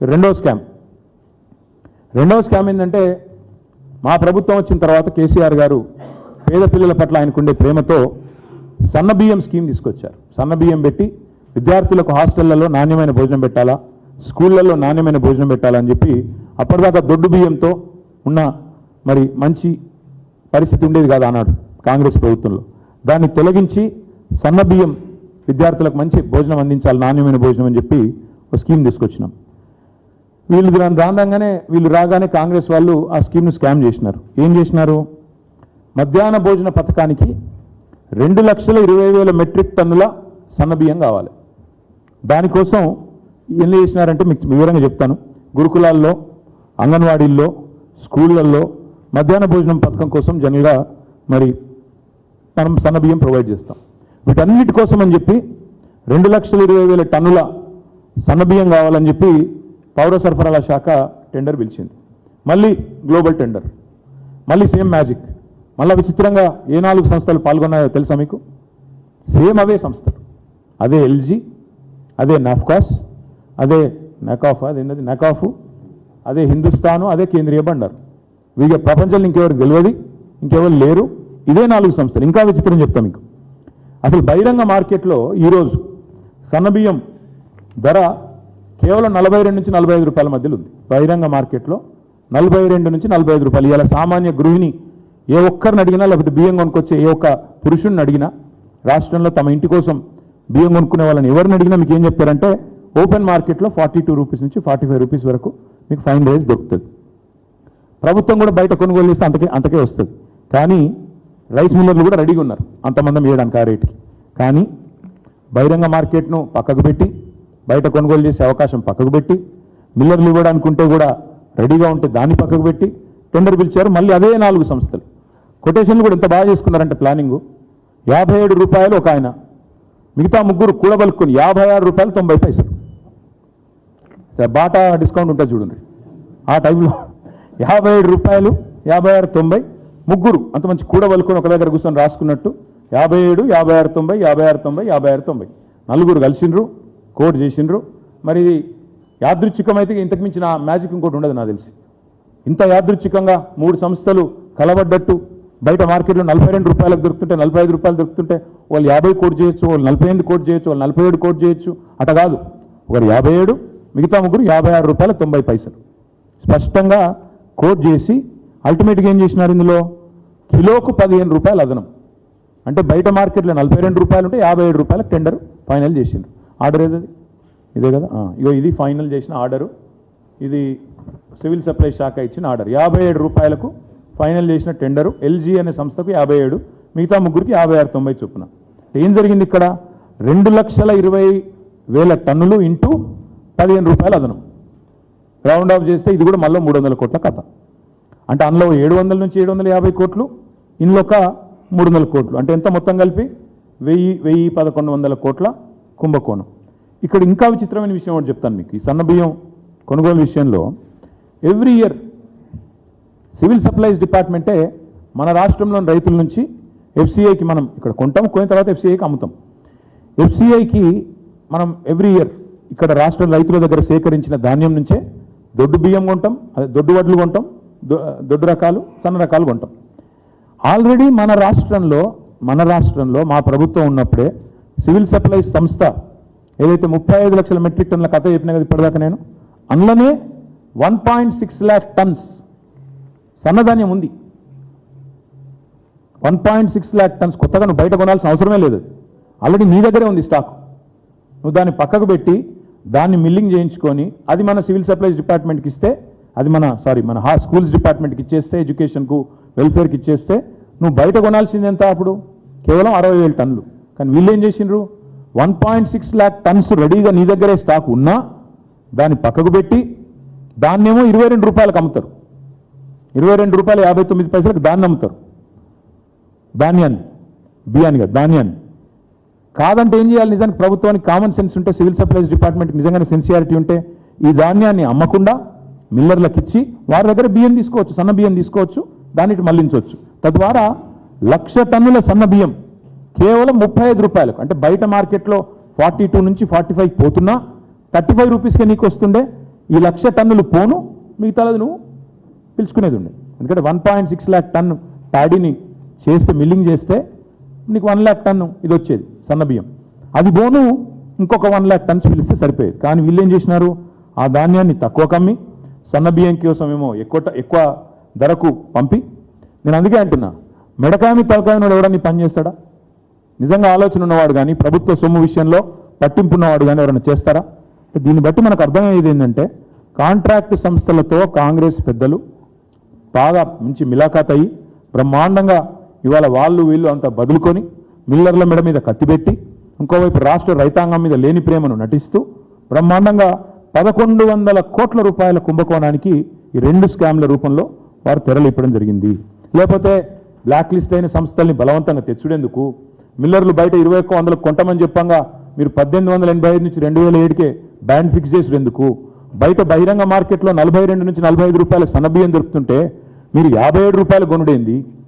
రెండో స్కామ్. రెండవ స్కామ్ ఏంటంటే మా ప్రభుత్వం వచ్చిన తర్వాత కేసీఆర్ గారు పేద పిల్లల పట్ల ఆయనకుండే ప్రేమతో సన్న బియ్యం స్కీమ్ తీసుకొచ్చారు. సన్న బియ్యం పెట్టి విద్యార్థులకు హాస్టళ్ళలో నాణ్యమైన భోజనం పెట్టాలా? స్కూళ్ళల్లో నాణ్యమైన భోజనం పెట్టాలని చెప్పి అప్పటిదాకా దొడ్డు బియ్యంతో ఉన్న మరి మంచి పరిస్థితి ఉండేది కాదు ఆనాడు కాంగ్రెస్ ప్రభుత్వంలో. దాన్ని తొలగించి సన్న బియ్యం విద్యార్థులకు మంచి భోజనం అందించాలి నాణ్యమైన భోజనం అని చెప్పి ఒక స్కీమ్ తీసుకొచ్చినాం. వీళ్ళు దాని రాగానే వీళ్ళు రాగానే కాంగ్రెస్ వాళ్ళు ఆ స్కీమ్ను స్కామ్ చేసినారు. ఏం చేసినారు? మధ్యాహ్న భోజన పథకానికి రెండు లక్షల ఇరవై వేల మెట్రిక్ టన్నుల సన్నబియ్యం కావాలి. దానికోసం ఏం చేసినారంటే మీకు వివరంగా చెప్తాను. గురుకులాల్లో అంగన్వాడీల్లో స్కూళ్ళల్లో మధ్యాహ్న భోజనం పథకం కోసం జనరల్గా మరి మనం సన్నబియ్యం ప్రొవైడ్ చేస్తాం. వీటన్నిటి కోసం అని చెప్పి రెండు లక్షల ఇరవై వేల టన్నుల సన్నబియ్యం కావాలని చెప్పి పౌర సరఫరాల శాఖ టెండర్ పిలిచింది. మళ్ళీ గ్లోబల్ టెండర్. మళ్ళీ సేమ్ మ్యాజిక్. మళ్ళీ విచిత్రంగా ఏ నాలుగు సంస్థలు పాల్గొన్నాయో తెలుసా మీకు? సేమ్ అవే సంస్థలు. అదే ఎల్జీ అదే నాఫ్కాస్ అదే నకాఫ్ అదేంటది నకాఫ్ అదే హిందుస్థాను అదే కేంద్రీయ బండారు. వీళ్ళ ప్రపంచంలో ఇంకెవరు తెలియదు ఇంకెవరు లేరు. ఇదే నాలుగు సంస్థలు. ఇంకా విచిత్రం చెప్తా మీకు. అసలు బహిరంగ మార్కెట్లో ఈరోజు సన్నబియ్యం ధర కేవలం నలభై రెండు నుంచి నలభై ఐదు రూపాయల మధ్యలో ఉంది. బహిరంగ మార్కెట్లో నలభై రెండు నుంచి నలభై ఐదు రూపాయలు. ఇలా సామాన్య గృహిణి ఏ ఒక్కరిని అడిగినా లేకపోతే బియ్యం కొనుక్కొచ్చే ఏ ఒక్క పురుషుడిని అడిగినా రాష్ట్రంలో తమ ఇంటి కోసం బియ్యం కొనుక్కునే వాళ్ళని ఎవరిని అడిగినా మీకు ఏం చెప్తారంటే ఓపెన్ మార్కెట్లో ఫార్టీ టూ రూపీస్ నుంచి ఫార్టీ ఫైవ్ రూపీస్ వరకు మీకు ఫైన్ రైస్ దొరుకుతుంది. ప్రభుత్వం కూడా బయట కొనుగోలు చేస్తే అంతకే అంతకే వస్తుంది. కానీ రైస్ మిల్లర్లు కూడా రెడీగా ఉన్నారు. అంతమందం వేయడానికి ఆ రేటుకి. కానీ బహిరంగ మార్కెట్ను పక్కకు పెట్టి బయట కొనుగోలు చేసే అవకాశం పక్కకు పెట్టి మిల్లర్లు ఇవ్వడానికి ఉంటే కూడా రెడీగా ఉంటే దాన్ని పక్కకు పెట్టి టెండర్ పిలిచారు. మళ్ళీ అదే నాలుగు సంస్థలు. కొటేషన్లు కూడా ఎంత బాగా చేసుకున్నారంటే ప్లానింగు. యాభై ఏడు రూపాయలు ఒక ఆయన. మిగతా ముగ్గురు కూడబలుక్కుని యాభై ఆరు రూపాయలు తొంభై పైసలు. సరే, బాటా డిస్కౌంట్ ఉంటుంది చూడండి. ఆ టైంలో యాభై ఏడు రూపాయలు యాభై ఆరు తొంభై ముగ్గురు అంత మంచి కూడబలుకొని ఒక దగ్గర కూర్చొని రాసుకున్నట్టు యాభై ఏడు యాభై ఆరు తొంభై యాభై ఆరు తొంభై యాభై ఆరు తొంభై. నలుగురు కలిసిండ్రు. కోడ్ చేసిండ్రు. మరి ఇది యాదృచ్ఛికమైతే ఇంతకు మించిన మ్యాజిక్ ఇంకోటి ఉండదు నాకు తెలిసి. ఇంత యాదృచ్ఛికంగా మూడు సంస్థలు కలబడ్డట్టు బయట మార్కెట్లో నలభై రెండు రూపాయలకు దొరుకుతుంటే నలభై ఐదు రూపాయలు దొరుకుతుంటే వాళ్ళు యాభై కోట్ చేయొచ్చు వాళ్ళు నలభై ఎనిమిది కోట్ చేయొచ్చు వాళ్ళు నలభై ఏడు కోట్ చేయొచ్చు. అట కాదు. ఒకరు యాభై ఏడు మిగతా ముగ్గురు యాభై ఆరు రూపాయల తొంభై పైసలు. స్పష్టంగా కోట్ చేసి అల్టిమేట్గా ఏం చేసినారు ఇందులో? కిలోకు పదిహేను రూపాయలు అదనం. అంటే బయట మార్కెట్లో నలభై రెండు రూపాయలు ఉంటే యాభై ఏడు రూపాయలకు టెండర్ ఫైనల్ చేసిండ్రు. ఆర్డర్ ఏది ఇదే కదా? ఇగో ఇది ఫైనల్ చేసిన ఆర్డరు. ఇది సివిల్ సప్లై శాఖ ఇచ్చిన ఆర్డర్. యాభై ఏడు రూపాయలకు ఫైనల్ చేసిన టెండరు. ఎల్జీ అనే సంస్థకు యాభై ఏడు మిగతా ముగ్గురికి యాభై ఆరు తొంభై చొప్పున. ఏం జరిగింది ఇక్కడ? రెండు లక్షల ఇరవై వేల టన్నులు ఇంటూ పదిహేను రూపాయలు అదనం. రౌండ్ ఆఫ్ చేస్తే ఇది కూడా మళ్ళీ మూడు వందల కోట్ల కథ. అంటే అందులో ఏడు వందల నుంచి ఏడు వందల యాభై కోట్లు ఇందులో ఒక మూడు వందల కోట్లు. అంటే ఎంత మొత్తం కలిపి? వెయ్యి వెయ్యి పదకొండు వందల కోట్ల కుంభకోణం. ఇక్కడ ఇంకా విచిత్రమైన విషయం ఒకటి చెప్తాను మీకు. ఈ సన్న బియ్యం కొనుగోలు విషయంలో ఎవ్రీ ఇయర్ సివిల్ సప్లైస్ డిపార్ట్మెంటే మన రాష్ట్రంలోని రైతుల నుంచి ఎఫ్సిఐకి మనం ఇక్కడ కొంటాం. కొని తర్వాత ఎఫ్సిఐకి అమ్ముతాం. ఎఫ్సిఐకి మనం ఎవ్రీ ఇయర్ ఇక్కడ రాష్ట్ర రైతుల దగ్గర సేకరించిన ధాన్యం నుంచే దొడ్డు బియ్యం కొంటాం. అదే దొడ్డు వడ్లు కొంటాం. దొ- దొడ్డు రకాలు సన్న రకాలు కొంటాం. ఆల్రెడీ మన రాష్ట్రంలో మన రాష్ట్రంలో మా ప్రభుత్వం ఉన్నప్పుడే సివిల్ సప్లైస్ సంస్థ ఏదైతే ముప్పై ఐదు లక్షల మెట్రిక్ టన్నుల కథ చెప్పినా కదా ఇప్పటిదాకా నేను అందులోనే one point six lakh tons సన్నధాన్యం ఉంది. One point six lakh tons కొత్తగా నువ్వు బయట కొనాల్సిన అవసరమే లేదు ఆల్రెడీ నీ దగ్గరే ఉంది స్టాక్ నువ్వు దాన్ని పక్కకు పెట్టి దాన్ని మిల్లింగ్ చేయించుకొని అది మన సివిల్ సప్లైస్ డిపార్ట్మెంట్కి ఇస్తే అది మన సారీ మన హా స్కూల్స్ డిపార్ట్మెంట్కి ఇచ్చేస్తే ఎడ్యుకేషన్కు వెల్ఫేర్కి ఇచ్చేస్తే నువ్వు బయట కొనాల్సింది ఎంత అప్పుడు? కేవలం అరవై వేలు టన్నులు. కానీ వీళ్ళు ఏం చేసిండ్రు? One point six lakh tons రెడీగా నీ దగ్గరే స్టాక్ ఉన్నా దాన్ని పక్కకు పెట్టి దాన్నేమో ఇరవై రెండు రూపాయలకు అమ్ముతారు. ఇరవై రెండు రూపాయలు యాభై తొమ్మిది పైసలకు దాన్ని అమ్ముతారు. ధాన్యాన్ని బియ్యాన్ని కాదు ధాన్యాన్ని. కాదంటే ఏం చేయాలి నిజానికి ప్రభుత్వానికి కామన్ సెన్స్ ఉంటే సివిల్ సప్లైస్ డిపార్ట్మెంట్కి నిజంగానే సెన్సియారిటీ ఉంటే ఈ ధాన్యాన్ని అమ్మకుండా మిల్లర్లకు ఇచ్చి వారి దగ్గర బియ్యం తీసుకోవచ్చు సన్న బియ్యం తీసుకోవచ్చు దాన్ని మళ్ళించవచ్చు. తద్వారా లక్ష టన్నుల సన్న బియ్యం కేవలం ముప్పై ఐదు రూపాయలకు అంటే బయట మార్కెట్లో ఫార్టీ టూ నుంచి ఫార్టీ ఫైవ్ పోతున్నా థర్టీ ఫైవ్ రూపీస్కే నీకు వస్తుండే ఈ లక్ష టన్నులు పోను మిగతాది నువ్వు పిలుచుకునేది ఉండే. ఎందుకంటే one point six lakh ton ప్యాడీని చేస్తే మిల్లింగ్ చేస్తే నీకు వన్ ల్యాక్ టన్ను ఇది వచ్చేది సన్న బియ్యం. అది పోను ఇంకొక వన్ ల్యాక్ టన్స్ పిలిస్తే సరిపోయేది. కానీ వీళ్ళు ఏం చేసినారు? ఆ ధాన్యాన్ని తక్కువ కమ్మి సన్న బియ్యం కోసం ఏమో ఎక్కువ ట- ఎక్కువ ధరకు పంపి నేను అందుకే అంటున్నా మెడకామి తలకాయ ఉన్నాడు ఎవడని పని చేస్తాడా? నిజంగా ఆలోచన ఉన్నవాడు కానీ ప్రభుత్వ సొమ్ము విషయంలో పట్టింపు ఉన్నవాడు కానీ ఎవరైనా చేస్తారా? దీన్ని బట్టి మనకు అర్థమయ్యేది ఏంటంటే కాంట్రాక్ట్ సంస్థలతో కాంగ్రెస్ పెద్దలు బాగా మంచి మిలాఖాత్ అయ్యి బ్రహ్మాండంగా ఇవాళ వాళ్ళు వీళ్ళు అంతా బదులుకొని మిల్లర్ల మెడ మీద కత్తిపెట్టి ఇంకోవైపు రాష్ట్ర రైతాంగం మీద లేని ప్రేమను నటిస్తూ బ్రహ్మాండంగా పదకొండు వందల కోట్ల రూపాయల కుంభకోణానికి ఈ రెండు స్కామ్ల రూపంలో వారు తెరలిప్పడం జరిగింది. లేకపోతే బ్లాక్ లిస్ట్ అయిన సంస్థల్ని బలవంతంగా తెచ్చుడేందుకు? మిల్లర్లు బయట ఇరవై ఒక్క వందలకు కొంటామని చెప్పంగా మీరు పద్దెనిమిది వందల ఎనభై ఐదు నుంచి రెండు వేల ఏడుకే బ్యాండ్ ఫిక్స్ చేసేందుకు బయట బహిరంగ మార్కెట్లో నలభై రెండు నుంచి నలభై ఐదు రూపాయలకు సన్నబియ్యం దొరుకుతుంటే మీరు యాభై ఏడు రూపాయలు కొనుడేంది